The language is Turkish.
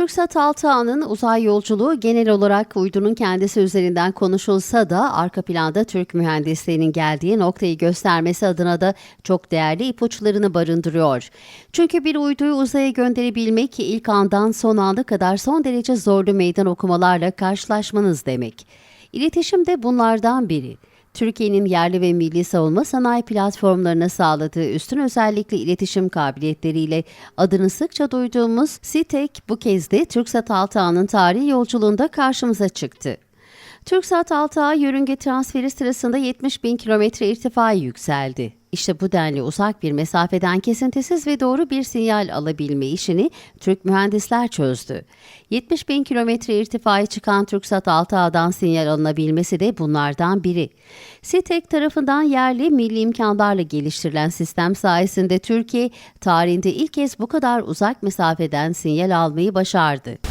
TürkSat 6A'nın uzay yolculuğu genel olarak uydunun kendisi üzerinden konuşulsa da arka planda Türk mühendisliğinin geldiği noktayı göstermesi adına da çok değerli ipuçlarını barındırıyor. Çünkü bir uyduyu uzaya gönderebilmek ilk andan son anda kadar son derece zorlu meydan okumalarla karşılaşmanız demek. İletişim de bunlardan biri. Türkiye'nin yerli ve milli savunma sanayi platformlarına sağladığı üstün özellikli iletişim kabiliyetleriyle adını sıkça duyduğumuz SİTEK bu kez de TürkSat 6A'nın tarihi yolculuğunda karşımıza çıktı. TürkSat 6A yörünge transferi sırasında 70 bin kilometre irtifaya yükseldi. İşte bu denli uzak bir mesafeden kesintisiz ve doğru bir sinyal alabilme işini Türk mühendisler çözdü. 70 bin kilometre irtifaya çıkan TürkSat 6A'dan sinyal alınabilmesi de bunlardan biri. SİTEK tarafından yerli milli imkanlarla geliştirilen sistem sayesinde Türkiye tarihinde ilk kez bu kadar uzak mesafeden sinyal almayı başardı.